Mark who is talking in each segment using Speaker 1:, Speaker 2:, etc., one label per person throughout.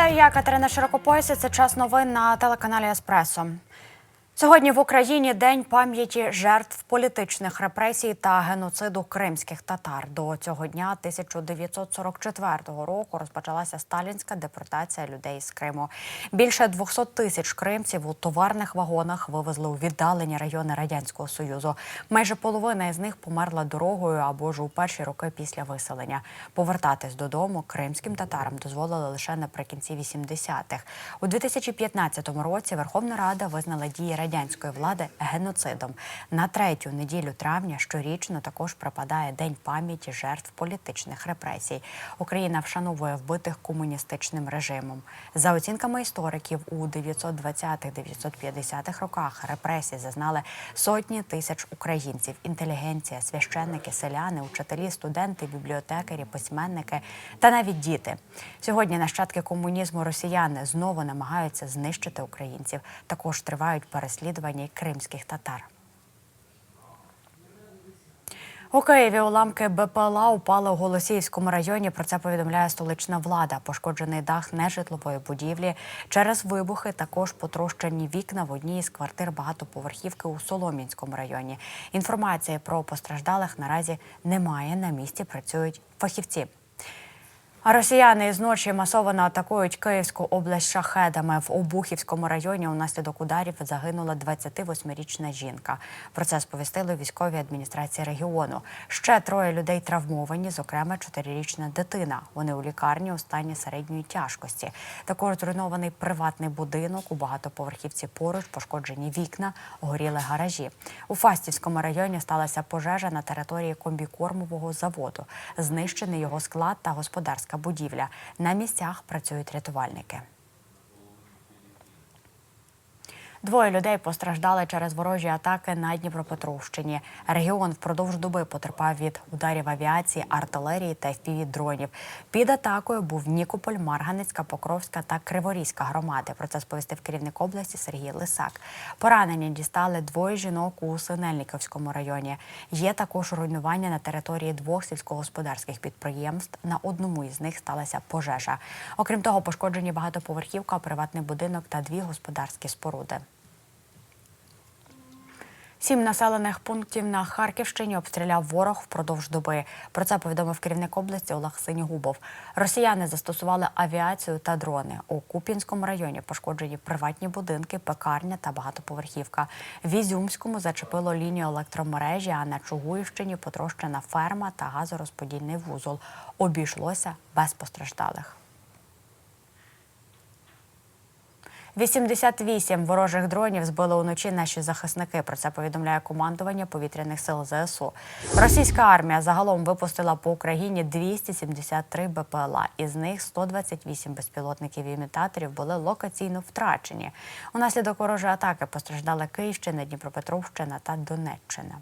Speaker 1: Вітаю, я Катерина Широкопояса. Це час новин на телеканалі Еспресо. Сьогодні в Україні день пам'яті жертв політичних репресій та геноциду кримських татар. До цього дня 1944 року розпочалася сталінська депортація людей з Криму. Більше 200 тисяч кримців у товарних вагонах вивезли у віддалені райони радянського союзу. Майже половина із них померла дорогою або ж у перші роки після виселення. Повертатись додому кримським татарам дозволили лише наприкінці 80-х. У 2015 році Верховна Рада визнала дії радянської влади геноцидом. На третю неділю травня щорічно також припадає День пам'яті жертв політичних репресій. Україна вшановує вбитих комуністичним режимом. За оцінками істориків, у 920-950-х роках репресій зазнали сотні тисяч українців, інтелігенція, священники, селяни, учителі, студенти, бібліотекарі, письменники та навіть діти. Сьогодні нащадки комунізму росіяни знову намагаються знищити українців. Також тривають переслідування й кримських татар. У Києві уламки БПЛА упали у Голосіївському районі. Про це повідомляє столична влада. Пошкоджений дах нежитлової будівлі. Через вибухи також потрощені вікна в одній із квартир багатоповерхівки у Солом'янському районі. Інформації про постраждалих наразі немає. На місці працюють фахівці. Росіяни з ночі масово атакують Київську область шахедами. В Обухівському районі унаслідок ударів загинула 28-річна жінка. Про це сповістили військові адміністрації регіону. Ще троє людей травмовані, зокрема, чотирирічна дитина. Вони у лікарні у стані середньої тяжкості. Також зруйнований приватний будинок у багатоповерхівці поруч, пошкоджені вікна, горіли гаражі. У Фастівському районі сталася пожежа на території комбікормового заводу. Знищений його склад та господарська будівля. На місцях працюють рятувальники. Двоє людей постраждали через ворожі атаки на Дніпропетровщині. Регіон впродовж доби потерпав від ударів авіації, артилерії та FPV-дронів. Під атакою був Нікополь, Марганецька, Покровська та Криворізька громади. Про це сповістив керівник області Сергій Лисак. Поранені дістали двоє жінок у Синельниковському районі. Є також руйнування на території двох сільськогосподарських підприємств. На одному із них сталася пожежа. Окрім того, пошкоджені багатоповерхівка, приватний будинок та дві господарські споруди. Сім населених пунктів на Харківщині обстріляв ворог впродовж доби. Про це повідомив керівник області Олег Синігубов. Росіяни застосували авіацію та дрони. У Куп'янському районі пошкоджені приватні будинки, пекарня та багатоповерхівка. В Ізюмському зачепило лінію електромережі, а на Чугуївщині потрощена ферма та газорозподільний вузол. Обійшлося без постраждалих. 88 ворожих дронів збили уночі наші захисники. Про це повідомляє командування повітряних сил ЗСУ. Російська армія загалом випустила по Україні 273 БПЛА. Із них 128 безпілотників і імітаторів були локаційно втрачені. Унаслідок ворожої атаки постраждали Київщина, Дніпропетровщина та Донеччина.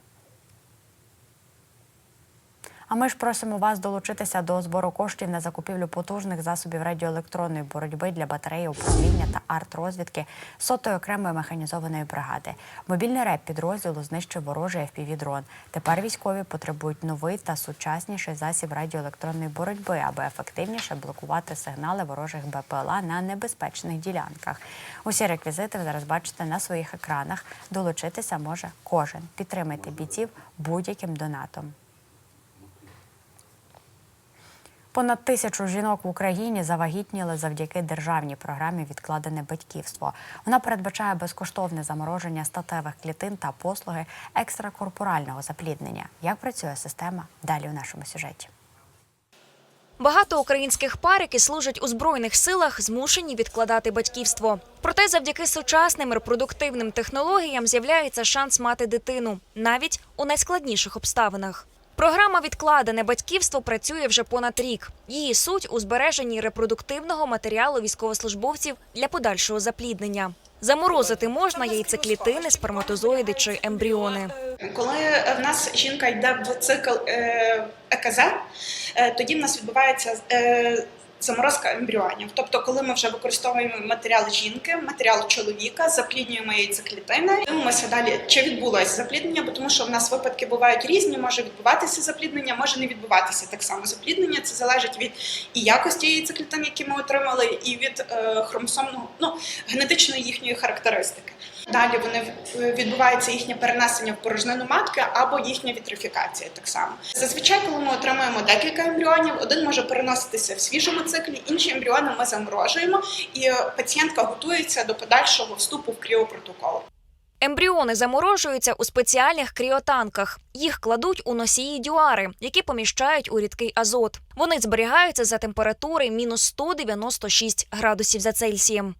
Speaker 1: А ми ж просимо вас долучитися до збору коштів на закупівлю потужних засобів радіоелектронної боротьби для батареї управління та арт-розвідки сотої окремої механізованої бригади. Мобільний реп підрозділу знищив ворожий FPV-дрон. Тепер військові потребують новий та сучасніший засіб радіоелектронної боротьби, аби ефективніше блокувати сигнали ворожих БПЛА на небезпечних ділянках. Усі реквізити ви зараз бачите на своїх екранах. Долучитися може кожен. Підтримайте бійців будь-яким донатом. Понад тисячу жінок в Україні завагітніли завдяки державній програмі Відкладене батьківство. Вона передбачає безкоштовне замороження статевих клітин та послуги екстракорпорального запліднення. Як працює система? Далі у нашому сюжеті.
Speaker 2: Багато українських пар, які служать у збройних силах, змушені відкладати батьківство. Проте, завдяки сучасним репродуктивним технологіям з'являється шанс мати дитину навіть у найскладніших обставинах. Програма Відкладене батьківство працює вже понад рік. Її суть у збереженні репродуктивного матеріалу військовослужбовців для подальшого запліднення. Заморозити можна яйцеклітини, сперматозоїди чи ембріони.
Speaker 3: Коли в нас жінка йде в цикл е, ЕКЗ, е, тоді в нас відбувається е, заморозка ембріонів. Тобто, коли ми вже використовуємо матеріал жінки, матеріал чоловіка, запліднюємо яйцеклітини, дивимося далі, чи відбулося запліднення, бо тому що в нас випадки бувають різні, може відбуватися запліднення, може не відбуватися так само. Запліднення це залежить від і якості яйцеклітин, які ми отримали, і від е, хромосомного, ну генетичної їхньої характеристики. Далі вони в- відбувається їхнє перенесення в порожнину матки або їхня вітрифікація так само. Зазвичай, коли ми отримуємо декілька ембріонів, один може переноситися в свіжому циклі, інші ембріони ми заморожуємо, і е, пацієнтка готується до подальшого вступу в кріопротокол.
Speaker 2: Ембріони заморожуються у спеціальних кріотанках. Їх кладуть у носії дюари, які поміщають у рідкий азот. Вони зберігаються за температури мінус 196 градусів за Цельсієм.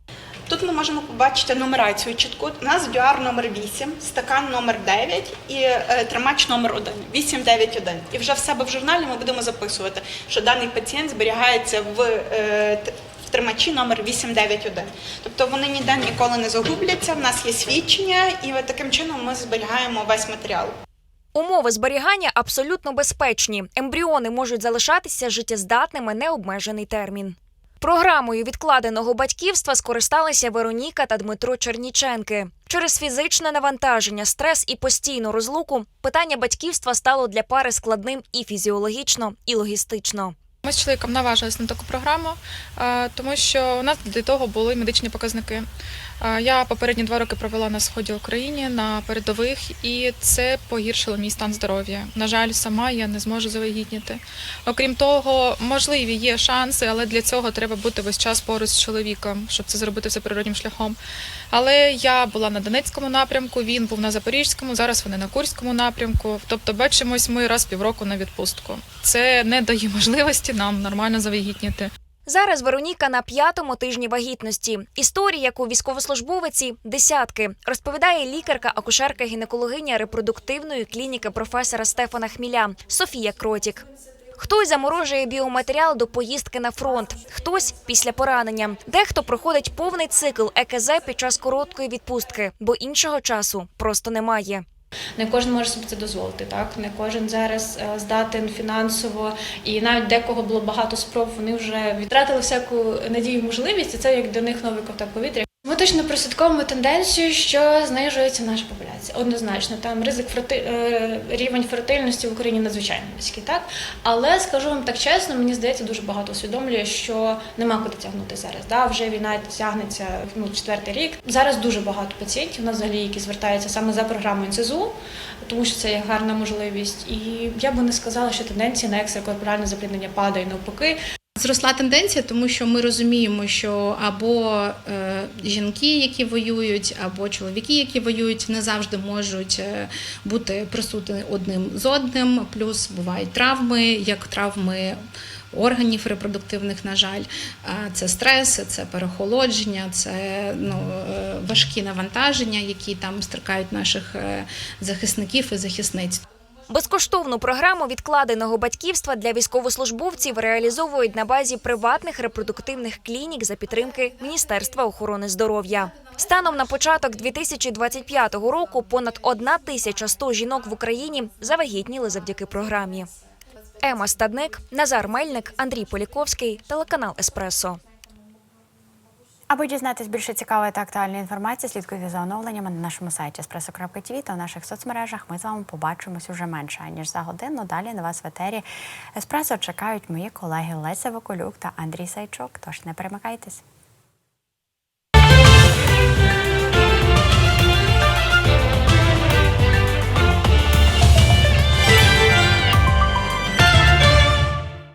Speaker 3: Тут ми можемо побачити нумерацію чітку. У нас дюар номер 8, стакан номер 9 і е, тримач номер 1, 891. І вже в себе в журналі ми будемо записувати, що даний пацієнт зберігається в, е, в тримачі номер 891. Тобто вони ніде ніколи не загубляться. В нас є свідчення, і таким чином ми зберігаємо весь матеріал.
Speaker 2: Умови зберігання абсолютно безпечні. Ембріони можуть залишатися життєздатними необмежений термін. Програмою відкладеного батьківства скористалися Вероніка та Дмитро Черніченки. Через фізичне навантаження, стрес і постійну розлуку питання батьківства стало для пари складним і фізіологічно, і логістично.
Speaker 4: Ми з чоловіком наважились на таку програму, е, тому що у нас до того були медичні показники. Я попередні два роки провела на сході України на передових, і це погіршило мій стан здоров'я. На жаль, сама я не зможу завагітніти. Окрім того, можливі є шанси, але для цього треба бути весь час поруч з чоловіком, щоб це зробити все природнім шляхом. Але я була на Донецькому напрямку, він був на Запорізькому, зараз вони на Курському напрямку. Тобто, бачимось ми раз півроку на відпустку. Це не дає можливості нам нормально завагітніти.
Speaker 2: Зараз Вероніка на п'ятому тижні вагітності. Історії, як у військовослужбовиці, десятки розповідає лікарка, акушерка, гінекологиня репродуктивної клініки професора Стефана Хміля Софія Кротік. Хтось заморожує біоматеріал до поїздки на фронт, хтось після поранення. Дехто проходить повний цикл ЕКЗ під час короткої відпустки, бо іншого часу просто немає.
Speaker 5: Не кожен може собі це дозволити, так не кожен зараз е, здатен фінансово, і навіть декого було багато спроб. Вони вже втратили всяку надію, і можливість, і це як для них новий ковток повітря. Точно прослідковуємо тенденцію, що знижується наша популяція. Однозначно, там ризик ферти... е, рівень фертильності в Україні надзвичайно низький, так але скажу вам так чесно, мені здається, дуже багато усвідомлює, що нема куди тягнути зараз. Да, вже війна тягнеться ну четвертий рік. Зараз дуже багато пацієнтів у взагалі, які звертаються саме за програмою НСЗУ, тому що це є гарна можливість. І я би не сказала, що тенденція на екстракорпоральне запліднення падає навпаки.
Speaker 6: Зросла тенденція, тому що ми розуміємо, що або е, жінки, які воюють, або чоловіки, які воюють, не завжди можуть е, бути присутні одним з одним. Плюс бувають травми, як травми органів репродуктивних, на жаль, це стреси, це перехолодження, це ну, е, важкі навантаження, які там стеркають наших захисників і захисниць.
Speaker 2: Безкоштовну програму відкладеного батьківства для військовослужбовців реалізовують на базі приватних репродуктивних клінік за підтримки Міністерства охорони здоров'я. Станом на початок 2025 року понад 1100 жінок в Україні завагітніли завдяки програмі. Ема Стадник, Назар Мельник, Андрій Поліковський, телеканал Еспресо.
Speaker 1: Аби дізнатись більше цікавої та актуальної інформації, слідкуйте за оновленнями на нашому сайті espresso.tv та в наших соцмережах. Ми з вами побачимось уже менше ніж за годину. Далі на вас в етері Еспресо чекають мої колеги Леся Воколюк та Андрій Сайчук. Тож не перемикайтесь.